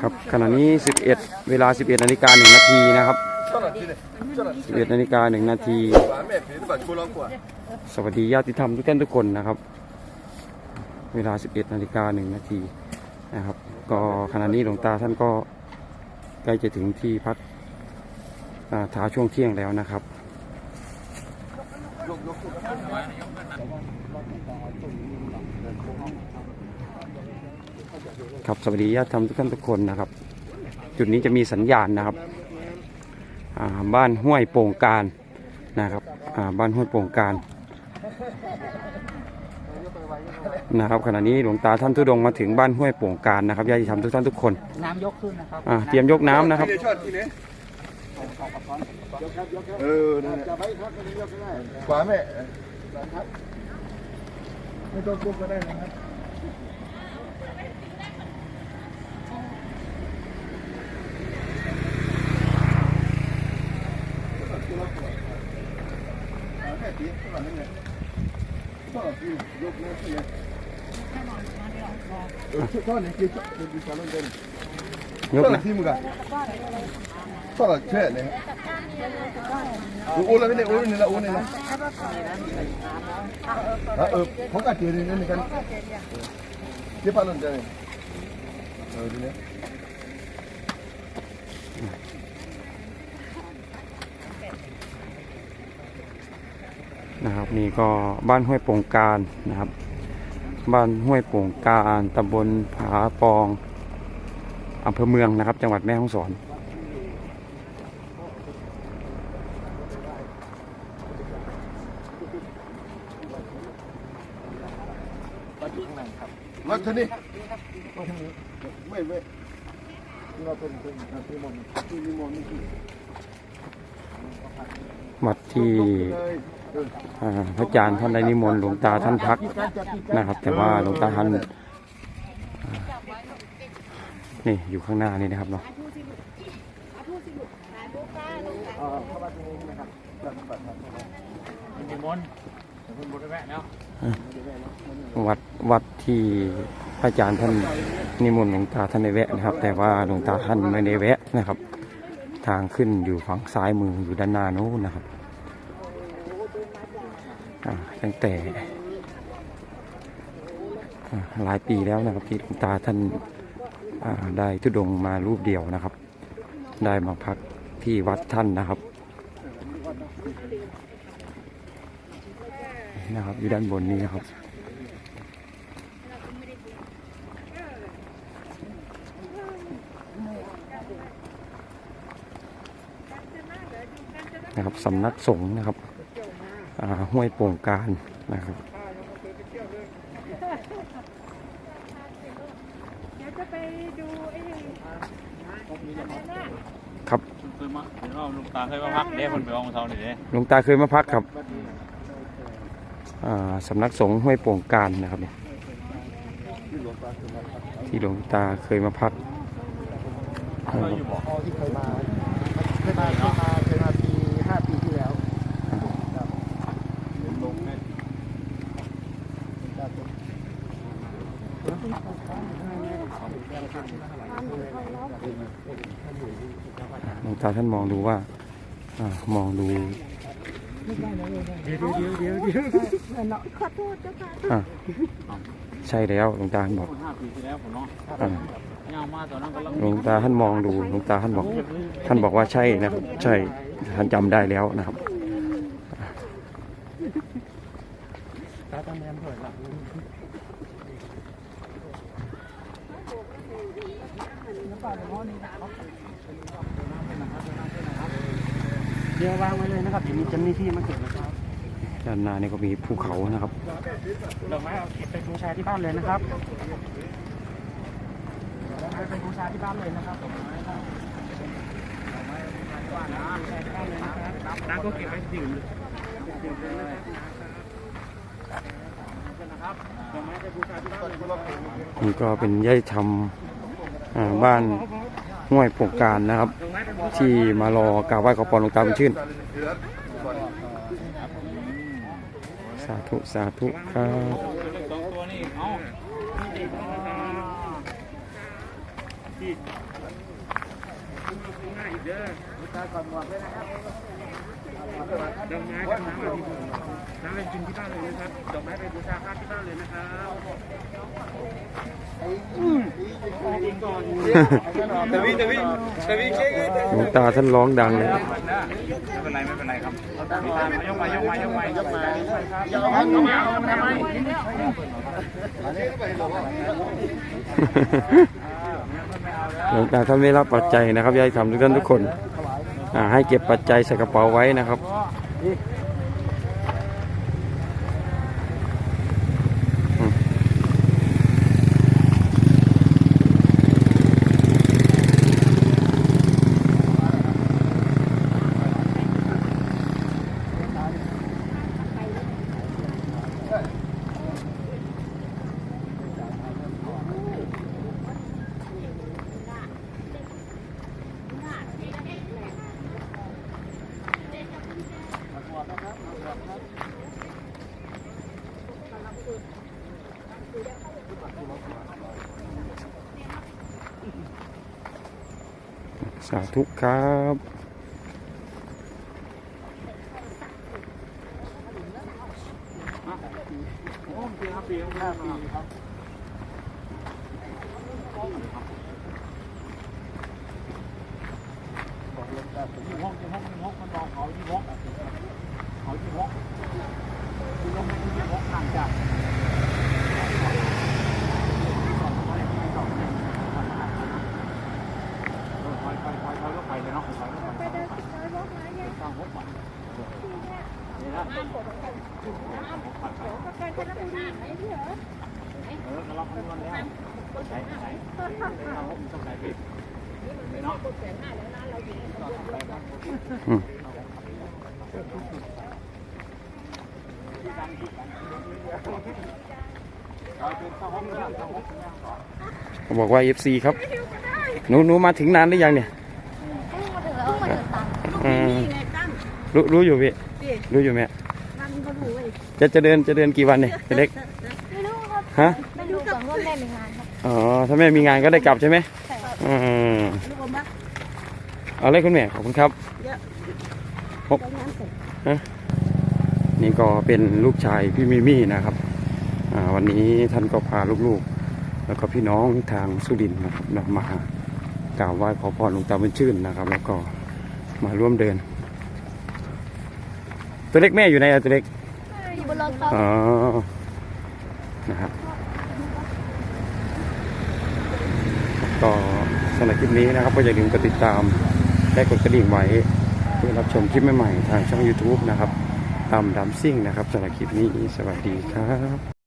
ครับขณะนี้ 11 เวลา 11นาฬิกา1นาทีนะครับ 11นาฬิกา1นาที สวัสดีญาติธรรมทุกท่านทุกคนนะครับ เวลา 11นาฬิกา1นาทีนะครับ ก็ขณะนี้หลวงตาท่านก็ใกล้จะถึงที่พักอาท้าช่วงเที่ยงแล้วนะครับ ครับสวัสดีญาติธรรมทุกท่านทุกคนนะครับ จุดนี้จะมีสัญญาณนะครับอ่าบ้านห้วยโป่งการนะครับอ่าบ้านห้วยโป่งการนะครับขณะนี้หลวงตาท่านทุดงค์มาถึงบ้านห้วยโป่งการนะครับญาติธรรมทุกท่านทุกคนน้ำยกขึ้นนะครับอ่าเตรียมยกน้ำนะครับเออนั่นแหละขวาแม่ไม่ต้องกุ๊กก็ได้นะครับแค่ตีข้างหลังนี่ไงก็คือ ยกนะใช่ไหมเออก็เนี่ยคือจะดีกว่าเล่นยกก็นะที่มึงอะก็แค่เนี่ยโอ้แล้วไม่ได้โอ้นี่ละโอ้นี่ละเออผมก็เจอนี่นี่กันเดี๋ยวพาลงเจอเออทีนี้นะครับ นี่ก็บ้านห้วยโป่งการนะครับ บ้านห้วยโป่งการตำบลผาปองอำเภอเมืองนะครับ จังหวัดแม่ฮ่องสอนมาทีนี้ไม่ไม่เราเป็นเป็นเป็นมอนที่มีมอนนี่คือวัดที่อ่า พระอาจารย์ท่านได้นิมนต์หลวงตาท่านพักนะครับ แต่ว่าหลวงตาท่านอ่านี่อยู่ข้างหน้านี่นะครับเนาะเป็นมนต์เป็นบทแวะแล้ววัดวัดที่พระอาจารย์ท่านนิมนต์หลวงตาท่านได้แวะนะครับ แต่ว่าหลวงตาท่านไม่ได้แวะนะครับ ทางขึ้นอยู่ฝั่งซ้ายมืออยู่ด้านหน้านู้นนะครับอ่า ตั้งแต่หลายปีแล้วนะครับที่หลวงตาท่านได้ทุดงมารูปเดียวนะครับ ได้มาพักที่วัดท่านนะครับนะครับอยู่ด้านบนนี้นะครับนะครับสำนักสงฆ์นะครับ ห้วยโป่งการนะครับเดี๋ยวจะไปดูไอ้ครับเคยมาเดี๋ยวเราลุงตาเคยมาพักเด้คนไปวางเท้าหน่อยเด้หลวงตาเคยมาพักครับอ่าสำนักสงฆ์ห้วยโป่งการนะครับเนี่ยที่หลวงตาเคยมาพักอ่าพอที่เคยมาเคยมาเคยมาเคยมาปีห้าปีที่แล้ว ลงเนี่ย หลวง ตาท่านมองดูว่าอมองดูเดี๋ยวเดี๋ยวเดี๋ยวเดี๋ยวขอโทษเจ้าค่ะใช่แล้วหลวงตาท่านบอกห้าปีที่แล้วผมเนาะอ่าย่างตอนนั้นก็ลังตาท่านมองดูหลวงตาท่านบอก ท่านบอกว่าใช่นะครับใช่ท่านจำได้แล้วนะครับตาตาแมนเถิดละ เดี๋ยววางไว้เลยนะครับเดี๋ยวมีเจ้าหน้าที่มาเก็บนะครับด้านหน้านี่ก็มีภูเขานะครับดอกไม้เอาเก็บไปบูชาที่บ้านเลยนะครับดอกไม้ไปบูชาที่บ้านเลยนะครับดอกไม้ครับดอกไม้บูชาที่บ้านนะบูชาที่บ้านเลยนะครับน้ำก็เก็บไว้ดื่มดื่มเลยนะครับดอกไม้ไปบูชาที่บ้านเลยนี่ก็เป็นย่ายธรรมอ่าบ้าน ห้วยโป่งการนะครับ ที่มารอกราบไหว้ขอพรหลวงตาบุญชื่น สาธุสาธุครับสองตัวนี่เอ้าที่ง่ายอีกเด้อบูชาก่อนหม ดอกไม้กับน้ำมาที่น้ำไปกินที่บ้านเลยนะครับดอกไม้ไปบูชาพระที่บ้านเลยนะครับอต่วิ่งแต่วิ่งแต่วิ่งเช็คหลวงตาท่านร้องดังเลยไม่เป็นไรไม่เป็นไรครับหลวงตายกมายกมายกมายกมาย่าเอาเอามาเอามาทำไมหลวงตาท่านไม่รับปัจจัยนะครับยายทำทุกท่านทุกคน ให้เก็บปัจจัยใส่กระเป๋าไว้นะครับ สาธุครับโอ้องห้าปีห้าปีครับยี่หกยี่หกยี่หกมันบอเขายี่ห้องขายี่หกคือลงมายี่หกห่างจากคอยคอยคอยคอยรถไฟเลยเนาะคอยรถไฟ ไปเดินไปรถมาเนี่ย สร้างหกบาทนี่นะ ก็การชนะบุรีไอ้ที่เหรอ เออเราคำนวณแล้วใช่ใช่เราหกต้องใส่ไปเนาะ อืม เขาบอกว่า FC ครับหนูหนูมาถึงนานหรือยังเนี่ยอืมรู้รู้อยู่พี่รู้อยู่ไหมมันก็รู้เว้ย จะจะเดินจะเดินกี่วันเนี่ยเล็กไม่รู้ครับฮะไม่รู้กับร่วมแม่ในงานครับอ๋อถ้าแม่มีงานก็ได้กลับใช่ไหมใช่ครับอืมรู้ผมปะเอาเลยคุณแม่ขอบคุณครับไปงานเสร็จนี่ก็เป็นลูกชายพี่มิมี่นะครับอ่าวันนี้ท่านก็พาลูกๆ แล้วก็พี่น้องทางสุรินทร์นะครับนำมากราบไหว้ขอพรหลวงตาบุญชื่นนะครับ แล้วก็มาร่วมเดิน ตัวเล็กแม่อยู่ไหนอะตัวเล็กอยู่บ นรถครับอ๋อนะครับก็สำหรับคลิปนี้นะครับ ก็อย่าลืมกดติดตามและกดกระดิ่งไว้เพื่อรับชมคลิปใหม่ๆทางช่อง YouTube นะครับตามดัมซิ่งนะครับสำหรับคลิปนี้สวัสดีครับ